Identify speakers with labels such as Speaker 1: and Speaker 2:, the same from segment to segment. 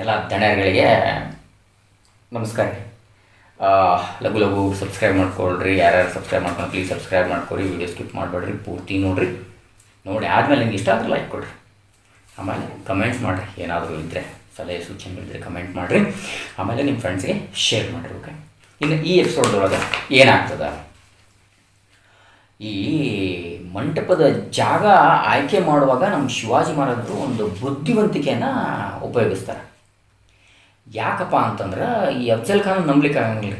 Speaker 1: ಎಲ್ಲ ದಣ್ಯರುಗಳಿಗೆ ನಮಸ್ಕಾರ ರೀ. ಲಘು ಲಘು ಸಬ್ಸ್ಕ್ರೈಬ್ ಮಾಡ್ಕೊಳ್ರಿ. ಯಾರ್ಯಾರು ಸಬ್ಸ್ಕ್ರೈಬ್ ಮಾಡ್ಕೊಂಡು ಪ್ಲೀಸ್ ಸಬ್ಸ್ಕ್ರೈಬ್ ಮಾಡ್ಕೊರಿ. ವಿಡಿಯೋ ಸ್ಕಿಪ್ ಮಾಡಬೇಡ್ರಿ. ಪೂರ್ತಿ ನೋಡಿರಿ. ನೋಡಿ, ಆದಮೇಲೆ ನಿಮ್ಗೆ ಇಷ್ಟ ಆದ್ರೆ ಲೈಕ್ ಕೊಡಿರಿ. ಆಮೇಲೆ ಕಮೆಂಟ್ಸ್ ಮಾಡಿರಿ. ಏನಾದರೂ ಇದ್ದರೆ ಸಲಹೆ ಸೂಚನೆಗಳಿದ್ದರೆ ಕಮೆಂಟ್ ಮಾಡಿರಿ. ಆಮೇಲೆ ನಿಮ್ಮ ಫ್ರೆಂಡ್ಸ್ಗೆ ಶೇರ್ ಮಾಡಿರಿ ಓಕೆ ಇನ್ನು ಈ ಎಪಿಸೋಡ್ದೊಳಗೆ ಏನಾಗ್ತದೆ? ಈ ಮಂಟಪದ ಜಾಗ ಆಯ್ಕೆ ಮಾಡುವಾಗ ನಮ್ಮ ಶಿವಾಜಿ ಮಹಾರಾಜರು ಒಂದು ಬುದ್ಧಿವಂತಿಕೆಯನ್ನು ಉಪಯೋಗಿಸ್ತಾರೆ. ಯಾಕಪ್ಪ ಅಂತಂದ್ರೆ ಈ ಅಫ್ಜಲ್ ಖಾನ್ ನಂಬ್ಲಿಕ್ಕೆ ಆಗಂಗಿಲ್ಲ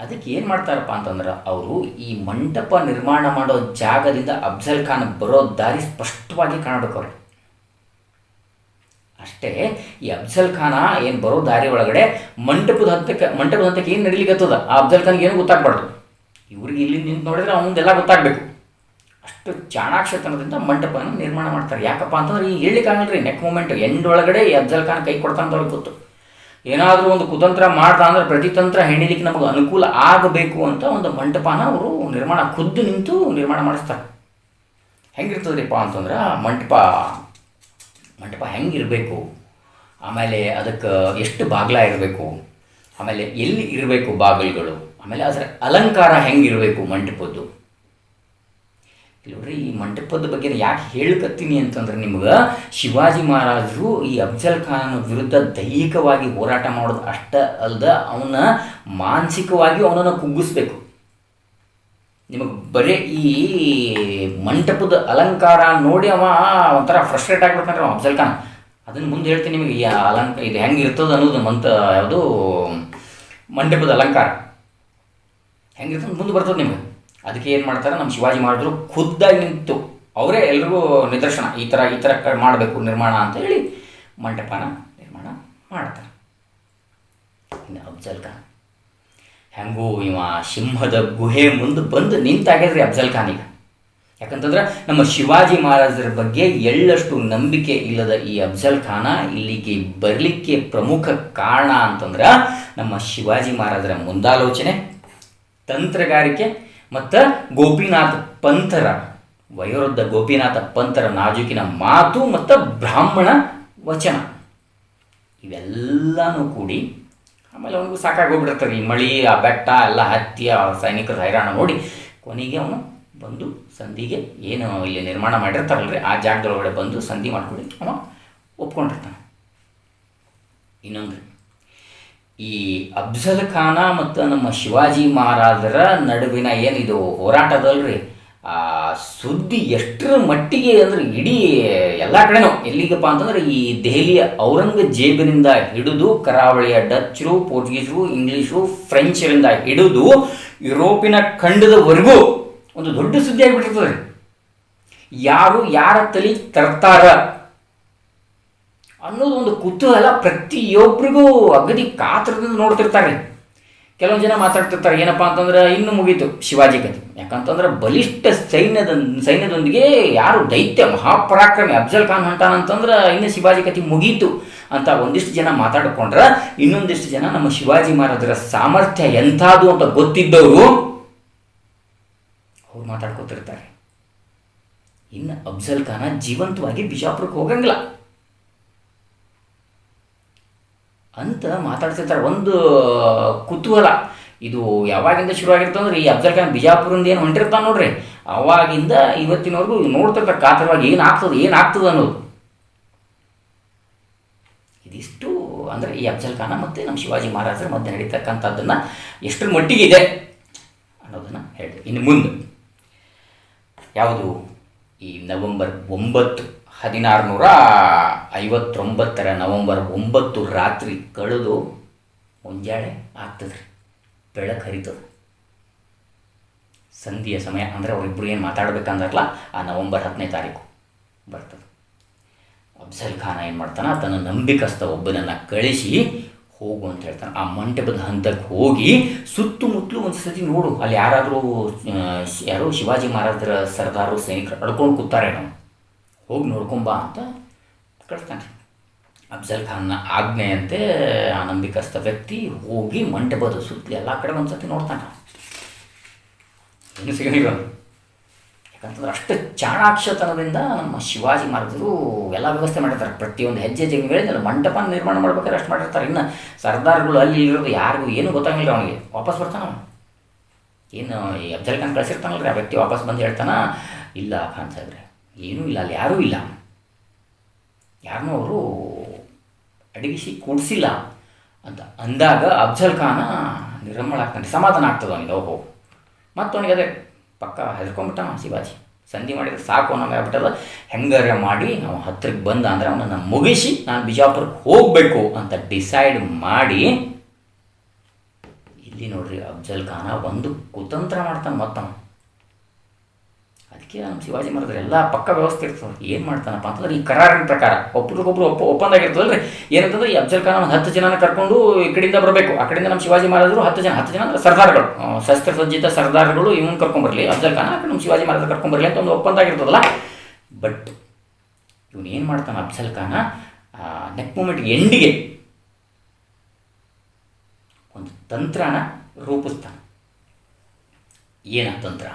Speaker 1: ಅದಕ್ಕೆ ಏನು ಮಾಡ್ತಾರಪ್ಪ ಅಂತಂದ್ರೆ ಅವರು ಈ ಮಂಟಪ ನಿರ್ಮಾಣ ಮಾಡೋ ಜಾಗದಿಂದ ಅಫ್ಜಲ್ ಖಾನ್ ಬರೋ ದಾರಿ ಸ್ಪಷ್ಟವಾಗಿ ಕಾಣಬೇಕು ಅಷ್ಟೇ ಈ ಅಫ್ಜಲ್ ಖಾನ ಏನು ಬರೋ ದಾರಿ ಒಳಗಡೆ ಮಂಟಪದ ಹಂತಕ್ಕೆ ಮಂಟಪದ ಹಂತಕ್ಕೆ ಏನು ನಡೀಲಿಕ್ಕತ್ತದ ಆ ಅಫ್ಜಲ್ ಖಾನ್ಗೆ ಏನು ಗೊತ್ತಾಗ್ಬಾರ್ದು. ಇವ್ರಿಗೆ ಇಲ್ಲಿ ನಿಂತು ನೋಡಿದ್ರೆ ಅವನದೆಲ್ಲ ಗೊತ್ತಾಗಬೇಕು. ಅಷ್ಟು ಚಾಣಾಕ್ಷತನದಿಂದ ಮಂಟಪನ ನಿರ್ಮಾಣ ಮಾಡ್ತಾರೆ. ಯಾಕಪ್ಪ ಅಂತಂದ್ರೆ ಈಗ ಹೇಳಲಿಕ್ಕಾಗಲ್ಲ ನೆಕ್ ಮೂಮೆಂಟ್ ಎಂಡ್ ಒಳಗಡೆ ಈ ಅಫ್ಜಲ್ ಖಾನ್ ಕೈ ಕೊಡ್ತಾನೆ ಅಂತ ಗೊತ್ತು. ಏನಾದರೂ ಒಂದು ಕುತಂತ್ರ ಮಾಡ್ದ ಅಂದ್ರೆ ಪ್ರತಿತಂತ್ರ ಹೆಣಿಲಿಕ್ಕೆ ನಮಗೆ ಅನುಕೂಲ ಆಗಬೇಕು ಅಂತ ಒಂದು ಮಂಟಪನ ಅವರು ನಿರ್ಮಾಣ, ಖುದ್ದು ನಿಂತು ನಿರ್ಮಾಣ ಮಾಡಿಸ್ತಾರೆ. ಹೆಂಗಿರ್ತದ್ರಿಪ್ಪ ಅಂತಂದ್ರೆ ಮಂಟಪ ಮಂಟಪ ಹೆಂಗಿರಬೇಕು, ಆಮೇಲೆ ಅದಕ್ಕೆ ಎಷ್ಟು ಬಾಗ್ಲ ಇರಬೇಕು, ಆಮೇಲೆ ಎಲ್ಲಿ ಇರಬೇಕು ಬಾಗಿಲುಗಳು, ಆಮೇಲೆ ಅದರ ಅಲಂಕಾರ ಹೆಂಗಿರಬೇಕು ಮಂಟಪದ್ದು. ನೋಡ್ರಿ ಈ ಮಂಟಪದ ಬಗ್ಗೆ ಯಾಕೆ ಹೇಳ್ಕತ್ತೀನಿ ಅಂತಂದ್ರೆ ನಿಮ್ಗೆ ಶಿವಾಜಿ ಮಹಾರಾಜರು ಈ ಅಫ್ಜಲ್ ಖಾನ್ ವಿರುದ್ಧ ದೈಹಿಕವಾಗಿ ಹೋರಾಟ ಮಾಡೋದು ಅಷ್ಟ ಅಲ್ಲದ ಅವನ ಮಾನಸಿಕವಾಗಿ ಅವನನ್ನು ಕುಗ್ಗಿಸ್ಬೇಕು. ನಿಮಗೆ ಬರೀ ಈ ಮಂಟಪದ ಅಲಂಕಾರ ನೋಡಿ ಅವ ಒಂಥರ ಫ್ರಸ್ಟ್ರೇಟ್ ಆಗ್ಬಿಡ್ತಾನೆ ಅವ ಅಫ್ಜಲ್ ಖಾನ್. ಅದನ್ನು ಮುಂದೆ ಹೇಳ್ತೀನಿ ನಿಮಗೆ, ಈ ಅಲಂಕ, ಇದು ಹೆಂಗೆ ಇರ್ತದೆ ಅನ್ನೋದು ಮಂತ ಯಾವುದು, ಮಂಟಪದ ಅಲಂಕಾರ. ಹೆಂಗಿರ್ತದೆ ಮುಂದೆ ಬರ್ತದೆ ನಿಮಗೆ? ಅದಕ್ಕೆ ಏನು ಮಾಡ್ತಾರೆ ನಮ್ಮ ಶಿವಾಜಿ ಮಹಾರಾಜರು ಖುದ್ದಾಗಿ ನಿಂತು, ಅವರೇ ಎಲ್ರಿಗೂ ನಿದರ್ಶನ, ಈ ಥರ ಈ ಥರ ಮಾಡಬೇಕು ನಿರ್ಮಾಣ ಅಂತ ಹೇಳಿ ಮಂಟಪನ ನಿರ್ಮಾಣ ಮಾಡ್ತಾರೆ. ಇನ್ನು ಅಫ್ಜಲ್ ಖಾನ್. ಹೆಂಗೂ ಇವ ಸಿಂಹದ ಗುಹೆ ಮುಂದೆ ಬಂದು ನಿಂತಾಗ್ಯದ್ರಿ ಅಫ್ಜಲ್ ಈಗ. ಯಾಕಂತಂದ್ರೆ ನಮ್ಮ ಶಿವಾಜಿ ಮಹಾರಾಜರ ಬಗ್ಗೆ ಎಳ್ಳಷ್ಟು ನಂಬಿಕೆ ಇಲ್ಲದ ಈ ಅಫ್ಜಲ್ ಖಾನ ಇಲ್ಲಿಗೆ ಬರಲಿಕ್ಕೆ ಪ್ರಮುಖ ಕಾರಣ ಅಂತಂದ್ರೆ ನಮ್ಮ ಶಿವಾಜಿ ಮಹಾರಾಜರ ಮುಂದಾಲೋಚನೆ, ತಂತ್ರಗಾರಿಕೆ ಮತ್ತು ಗೋಪಿನಾಥ ಪಂಥರ, ವಯೋವೃದ್ಧ ಗೋಪಿನಾಥ ಪಂಥರ ನಾಜೂಕಿನ ಮಾತು ಮತ್ತು ಬ್ರಾಹ್ಮಣ ವಚನ. ಇವೆಲ್ಲನೂ ಕೂಡಿ ಆಮೇಲೆ ಅವನಿಗೂ ಸಾಕಾಗೋಗ್ಬಿಟ್ಟಿರ್ತಾರೆ ಈ ಮಳಿ, ಆ ಬೆಟ್ಟ, ಎಲ್ಲ ಹತ್ತಿ, ಆ ಸೈನಿಕರ ಹೈರಾಣ ನೋಡಿ ಕೊನೆಗೆ ಅವನು ಬಂದು ಸಂಧಿಗೆ ಏನು ಇಲ್ಲಿ ನಿರ್ಮಾಣ ಮಾಡಿರ್ತಾರಲ್ರಿ, ಆ ಜಾಗದೊಳಗಡೆ ಬಂದು ಸಂಧಿ ಮಾಡ್ಕೊಳ್ಳಿ ಅವ ಒಪ್ಕೊಂಡಿರ್ತಾನೆ. ಇನ್ನೊಂದು ಈ ಅಫ್ಜಲ್ ಖಾನ ಮತ್ತು ನಮ್ಮ ಶಿವಾಜಿ ಮಹಾರಾಜರ ನಡುವಿನ ಏನಿದು ಹೋರಾಟದಲ್ರಿ, ಆ ಸುದ್ದಿ ಎಷ್ಟರ ಮಟ್ಟಿಗೆ ಅಂದ್ರೆ ಇಡೀ ಎಲ್ಲ ಕಡೆನೂ ಎಲ್ಲಿಗಪ್ಪ ಅಂತಂದ್ರೆ ಈ ದೆಹಲಿಯ ಔರಂಗಜೇಬಿನಿಂದ ಹಿಡಿದು ಕರಾವಳಿಯ ಡಚ್ಚರು, ಪೋರ್ಚುಗೀಸರು ಇಂಗ್ಲೀಷರು ಫ್ರೆಂಚರಿಂದ ಹಿಡಿದು ಯುರೋಪಿನ ಖಂಡದವರೆಗೂ ಒಂದು ದೊಡ್ಡ ಸುದ್ದಿ ಆಗಿಬಿಟ್ಟಿರ್ತದೆ ಯಾರು, ಯಾರ ತಲೆ ತರ್ತಾರ ಅನ್ನೋದು ಒಂದು ಕುತೂಹಲ ಪ್ರತಿಯೊಬ್ಬರಿಗೂ ಅಗದಿ ಕಾತರದಿಂದ ನೋಡ್ತಿರ್ತಾರೆ. ಕೆಲವೊಂದು ಜನ ಮಾತಾಡ್ತಿರ್ತಾರೆ, ಏನಪ್ಪಾ ಅಂತಂದ್ರೆ ಇನ್ನು ಮುಗೀತು ಶಿವಾಜಿ ಕಥೆ. ಯಾಕಂತಂದ್ರೆ ಬಲಿಷ್ಠ ಸೈನ್ಯದ, ಸೈನ್ಯದೊಂದಿಗೆ ಯಾರು ದೈತ್ಯ ಮಹಾಪರಾಕ್ರಮಿ ಅಫ್ಜಲ್ ಖಾನ್ ಹೊಂಟಾನಂತಂದ್ರೆ ಇನ್ನು ಶಿವಾಜಿ ಕಥೆ ಮುಗೀತು ಅಂತ ಒಂದಿಷ್ಟು ಜನ ಮಾತಾಡಿಕೊಂಡ್ರೆ ಇನ್ನೊಂದಿಷ್ಟು ಜನ ನಮ್ಮ ಶಿವಾಜಿ ಮಹಾರಾಜರ ಸಾಮರ್ಥ್ಯ ಎಂಥದ್ದು ಅಂತ ಗೊತ್ತಿದ್ದವರು ಅವ್ರು ಮಾತಾಡ್ಕೊತಿರ್ತಾರೆ. ಇನ್ನು ಅಫ್ಜಲ್ ಖಾನ ಜೀವಂತವಾಗಿ ಬಿಜಾಪುರಕ್ಕೆ ಹೋಗಂಗಿಲ್ಲ. ಅಂತ ಮಾತಾಡ್ತಿರ್ತಾರೆ ಒಂದು ಕುತೂಹಲ. ಇದು ಯಾವಾಗಿಂದ ಶುರು ಅಂದ್ರೆ ಈ ಅಫ್ಜಲ್ ಖಾನ್ ಬಿಜಾಪುರಿಂದ ಏನು ಹೊಂಟಿರ್ತಾನೆ ನೋಡ್ರಿ. ಅವಾಗಿಂದ ಇವತ್ತಿನವರೆಗೂ ನೋಡ್ತಿರ್ತಾರೆ ಕಾತರವಾಗಿ ಏನಾಗ್ತದೆ ಏನಾಗ್ತದೆ ಅನ್ನೋದು. ಇದಿಷ್ಟು ಅಂದರೆ ಈ ಅಫ್ಜಲ್ ಖಾನ ಮತ್ತು ನಮ್ಮ ಶಿವಾಜಿ ಮಹಾರಾಜರ ಮಧ್ಯೆ ನಡೀತಕ್ಕಂಥದ್ದನ್ನು ಎಷ್ಟರ ಮಟ್ಟಿಗೆ ಇದೆ ಅನ್ನೋದನ್ನು ಹೇಳಿ ಇನ್ನು ಮುಂದೆ ಯಾವುದು? ಈ ನವೆಂಬರ್ ಒಂಬತ್ತು ಹದಿನಾರು ನೂರ ಐವತ್ತೊಂಬತ್ತರ ನವೆಂಬರ್ ಒಂಬತ್ತು ರಾತ್ರಿ ಕಳೆದು ಮುಂಜಾನೆ ಆಗ್ತದ್ರಿ, ಬೆಳಕು ಹರಿತದೆ. ಸಂಧಿಯ ಸಮಯ ಅಂದರೆ ಅವರಿಬ್ಬರು ಏನು ಮಾತಾಡ್ಬೇಕಂದ್ರಲ್ಲ ಆ ನವೆಂಬರ್ ಹತ್ತನೇ ತಾರೀಕು ಬರ್ತದೆ. ಅಫ್ಜಲ್ ಖಾನ ಏನು ಮಾಡ್ತಾನೆ? ತನ್ನ ನಂಬಿಕಸ್ಥ ಒಬ್ಬನನ್ನು ಕಳಿಸಿ ಹೋಗು ಅಂತ ಹೇಳ್ತಾನೆ. ಆ ಮಂಟಪದ ಹಂತಕ್ಕೆ ಹೋಗಿ ಸುತ್ತಮುತ್ತಲು ಒಂದು ಸತಿ ನೋಡು. ಅಲ್ಲಿ ಯಾರಾದರೂ ಯಾರೋ ಶಿವಾಜಿ ಮಹಾರಾಜರ ಸರ್ದಾರು, ಸೈನಿಕರು ಅಡ್ಕೊಂಡು ಕೂತಾರೆ ನಾವು ಹೋಗಿ ನೋಡ್ಕೊಂಬಾ ಅಂತ ಕಳಿಸ್ತಾನೆ. ಅಫ್ಜಲ್ ಖಾನ್ನ ಆಜ್ಞೆಯಂತೆ ಆ ನಂಬಿಕಸ್ಥ ವ್ಯಕ್ತಿ ಹೋಗಿ ಮಂಟಪದ ಸುತ್ತಲೂ ಎಲ್ಲ ಕಡೆ ಒಂದು ಸತಿ ನೋಡ್ತಾನೆ ಸಿಗಲಿಲ್ಲ ಯಾಕಂತಂದ್ರೆ ಅಷ್ಟು ಚಾಣಾಕ್ಷತನದಿಂದ ನಮ್ಮ ಶಿವಾಜಿ ಮಹಾರಾಜರು ಎಲ್ಲ ವ್ಯವಸ್ಥೆ ಮಾಡಿರ್ತಾರೆ. ಪ್ರತಿಯೊಂದು ಹೆಜ್ಜೆ ಹೆಜ್ಜೆಗೆ ಹೇಳಿದ್ರೆ ಮಂಟಪ ನಿರ್ಮಾಣ ಮಾಡ್ಬೇಕಾದ್ರೆ ಅಷ್ಟು ಮಾಡಿರ್ತಾರೆ. ಇನ್ನು ಸರ್ದಾರ್ಗಳು ಅಲ್ಲಿ ಇರೋದು ಯಾರಿಗೂ ಏನೂ ಗೊತ್ತಾಗಿಲ್ಲ ಅವನಿಗೆ. ವಾಪಸ್ ಬರ್ತಾನ ಏನು ಈ ಅಫ್ಜಲ್ ಖಾನ್ ಕಳಿಸಿರ್ತಾನಲ್ರಿ, ಆ ವ್ಯಕ್ತಿ ವಾಪಸ್ ಬಂದು ಹೇಳ್ತಾನ? ಇಲ್ಲ ಖಾನ್ ಸಾಹೇಬ್ರೆ ಏನೂ ಇಲ್ಲ, ಅಲ್ಲಿ ಯಾರೂ ಇಲ್ಲ. ಯಾರನ್ನೂ ಅವರು ಅಡಗಿಸಿ ಕೂಡಿಸಿಲ್ಲ ಅಂತ. ಅಂದಾಗ ಅಫ್ಜಲ್ ಖಾನ ನಿರ್ಮಳ ಆಗ್ತಾನೆ. ಸಮಾಧಾನ ಆಗ್ತದೆ ಅವನಿಗೆ, ಓಹೋ. ಮತ್ತು ಅವನಿಗೆ ಅದೇ ಪಕ್ಕ ಹೆದರ್ಕೊಂಬಿಟ್ಟಾನ ಶಿವಾಜಿ. ಸಂಧಿ ಮಾಡಿದ್ರೆ ಸಾಕು ನಮಗೆ ಆಗ್ಬಿಟ್ಟದ ಹೆಂಗಾರೆ ಮಾಡಿ ನಾವು ಹತ್ತಿರಕ್ಕೆ ಬಂದ ಅಂದ್ರೆ ಅವನನ್ನು ಮುಗಿಸಿ ನಾನು ಬಿಜಾಪುರಕ್ಕೆ ಹೋಗಬೇಕು ಅಂತ ಡಿಸೈಡ್ ಮಾಡಿ, ಇಲ್ಲಿ ನೋಡ್ರಿ ಅಫ್ಜಲ್ ಖಾನ ಒಂದು ಕುತಂತ್ರ ಮಾಡ್ತಾನೆ ಮತ್ತವ ಅದಕ್ಕೆ ನಮ್ಮ ಶಿವಾಜಿ ಮಾಡಿದ್ರೆ ಎಲ್ಲ ಪಕ್ಕ ವ್ಯವಸ್ಥೆ ಇರ್ತದೆ. ಏನು ಮಾಡ್ತಾನಪ್ಪ ಅಂತಂದ್ರೆ ಈ ಕರಾರಿನ ಪ್ರಕಾರ ಒಬ್ರಿಗೊಬ್ರು ಒಪ್ಪ ಒಪ್ಪಂದ ಆಗಿರ್ತದಲ್ರಿ ಏನಂತಂದ್ರೆ ಈ ಅಫ್ಜಲ್ ಖಾನ್ ಒಂದು ಹತ್ತು ಜನನ ಕರ್ಕೊಂಡು ಈ ಕಡೆಯಿಂದ ಬರಬೇಕು. ಆ ಕಡೆಯಿಂದ ನಮ್ಮ ಶಿವಾಜಿ ಮಹಾರಾಜರು ಹತ್ತು ಜನ ಹತ್ತು ಜನ ಅಂದ್ರೆ ಸರ್ದಾರ್ಗಳು. ಶಸ್ತ್ರಸಜ್ಜಿತ ಸರ್ದಾರ್ಗಳು ಇವನು ಕರ್ಕೊಂಬರ್ಲಿ ಅಫ್ಜಲ್ ಖಾನ್ ಆ ನಮ್ಮ ಶಿವಾಜಿ ಮಹಾರಾಜರು ಕರ್ಕೊಂಬರಲಿ ಅಂತ ಒಂದು ಒಪ್ಪಂದ ಆಗಿರ್ತದಲ್ಲ ಬಟ್ ಇವನು ಏನು ಮಾಡ್ತಾನೆ ಅಫ್ಜಲ್ ಖಾನ ನೆಕ್ ಮೂಮೆಂಟ್ ಎಂಡಿಗೆ ಒಂದು ತಂತ್ರನ ರೂಪಿಸ್ತಾನೆ. ಏನ ತಂತ್ರ?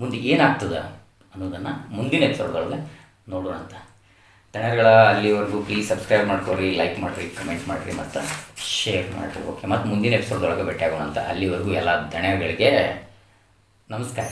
Speaker 1: ಮುಂದೆ ಏನಾಗ್ತದೆ ಅನ್ನೋದನ್ನು ಮುಂದಿನ ಎಪಿಸೋಡ್ಗಳಿಗೆ ನೋಡೋಣ ಅಂತ. ದಣಗಳ ಅಲ್ಲಿವರೆಗೂ ಪ್ಲೀಸ್ ಸಬ್ಸ್ಕ್ರೈಬ್ ಮಾಡ್ಕೊರಿ ಲೈಕ್ ಮಾಡಿರಿ ಕಮೆಂಟ್ ಮಾಡಿರಿ ಮತ್ತು ಶೇರ್ ಮಾಡಿರಿ ಓಕೆ ಮತ್ತು ಮುಂದಿನ ಎಪಿಸೋಡ್ದೊಳಗೆ ಭೇಟಿಯಾಗೋಣ ಅಂತ. ಅಲ್ಲಿವರೆಗೂ ಎಲ್ಲ ದಣಗಳಿಗೆ ನಮಸ್ಕಾರ.